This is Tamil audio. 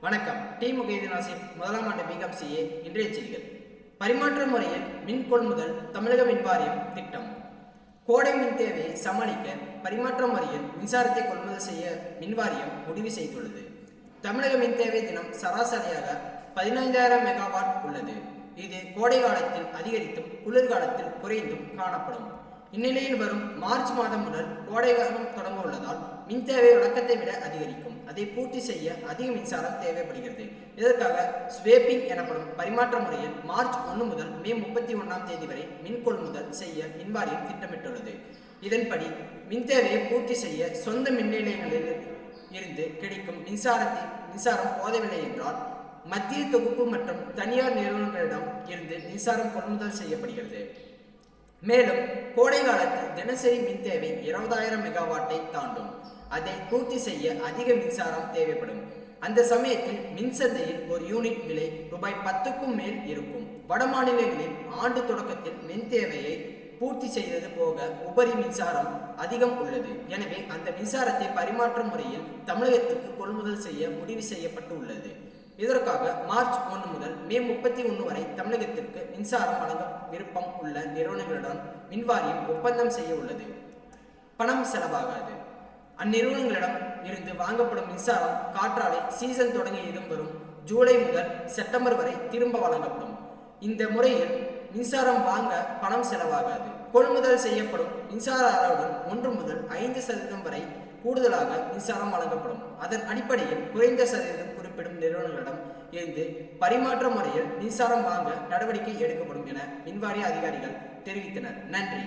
வணக்கம். டி. முகைதீன் ஆசிப் முதலாம் ஆண்டு பிகாம் சிஏ இன்றைய செய்திகள். பரிமாற்ற முறையில் மின் கொள்முதல் தமிழக மின் வாரியம் திட்டம். கோடை மின் தேவையை சமாளிக்க பரிமாற்ற முறையில் மின்சாரத்தை கொள்முதல் செய்ய மின் வாரியம் முடிவு செய்துள்ளது. தமிழக மின் தேவை தினம் சராசரியாக பதினைந்தாயிரம் மெகாவாட் உள்ளது. இது கோடை காலத்தில் அதிகரித்தும் குளிர்காலத்தில் குறைந்தும் காணப்படும். இந்நிலையில் வரும் மார்ச் மாதம் முதல் கோடை காலம் தொடங்க உள்ளதால் மின் தேவை வழக்கத்தை விட அதிகரிக்கும். அதை பூர்த்தி செய்ய அதிக மின்சாரம் தேவைப்படுகிறது. இதற்காக ஸ்வேப்பிங் எனப்படும் பரிமாற்ற முறையில் மார்ச் ஒன்று முதல் மே முப்பத்தி ஒன்றாம் தேதி வரை மின் கொள்முதல் செய்ய மின்வாரியம் திட்டமிட்டுள்ளது. இதன்படி மின் தேவையை பூர்த்தி செய்ய சொந்த மின் நிலையங்களில் இருந்து கிடைக்கும் மின்சாரத்தை மின்சாரம் போதவில்லை என்றால் மத்திய தொகுப்பு மற்றும் தனியார் நிறுவனங்களிடம் இருந்து மின்சாரம் கொள்முதல் செய்யப்படுகிறது. மேலும் கோடை காலத்தில் தினசரி மின் தேவை இருபதாயிரம் மெகாவாட்டை தாண்டும். அதை பூர்த்தி செய்ய அதிக மின்சாரம் தேவைப்படும். அந்த சமயத்தில் மின்சந்தையில் ஒரு யூனிட் விலை ரூபாய் பத்துக்கும் மேல் இருக்கும். வட மாநிலங்களில் ஆண்டு தொடக்கத்தில் மின் தேவையை பூர்த்தி செய்தது போக உபரி மின்சாரம் அதிகம் உள்ளது. எனவே அந்த மின்சாரத்தை பரிமாற்ற முறையில் தமிழகத்துக்கு கொள்முதல் செய்ய முடிவு செய்யப்பட்டு உள்ளது இதற்காக மார்ச் ஒன்று முதல் மே முப்பத்தி ஒன்று வரை தமிழகத்திற்கு மின்சாரம் வழங்க விருப்பம் உள்ள நிறுவனங்களுடன் மின்வாரியம் ஒப்பந்தம் செய்ய உள்ளது. பணம் செலவாகாது. அந்நிறுவனங்களிடம் இருந்து வாங்கப்படும் மின்சாரம் காற்றாலை சீசன் தொடங்கியதும் வரும் ஜூலை முதல் செப்டம்பர் வரை திரும்ப வழங்கப்படும். இந்த முறையில் மின்சாரம் வாங்க பணம் செலவாகாது. கொள்முதல் செய்யப்படும் மின்சார அளவுடன் ஒன்று முதல் ஐந்து சதவீதம் வரை கூடுதலாக மின்சாரம் வழங்கப்படும். அதன் அடிப்படையில் குறைந்த சதவீதம் குறிப்பிடும் நிறுவனங்களிடம் இருந்து பரிமாற்ற முறையில் மின்சாரம் வாங்க நடவடிக்கை எடுக்கப்படும் என மின்வாரிய அதிகாரிகள் தெரிவித்தனர். நன்றி.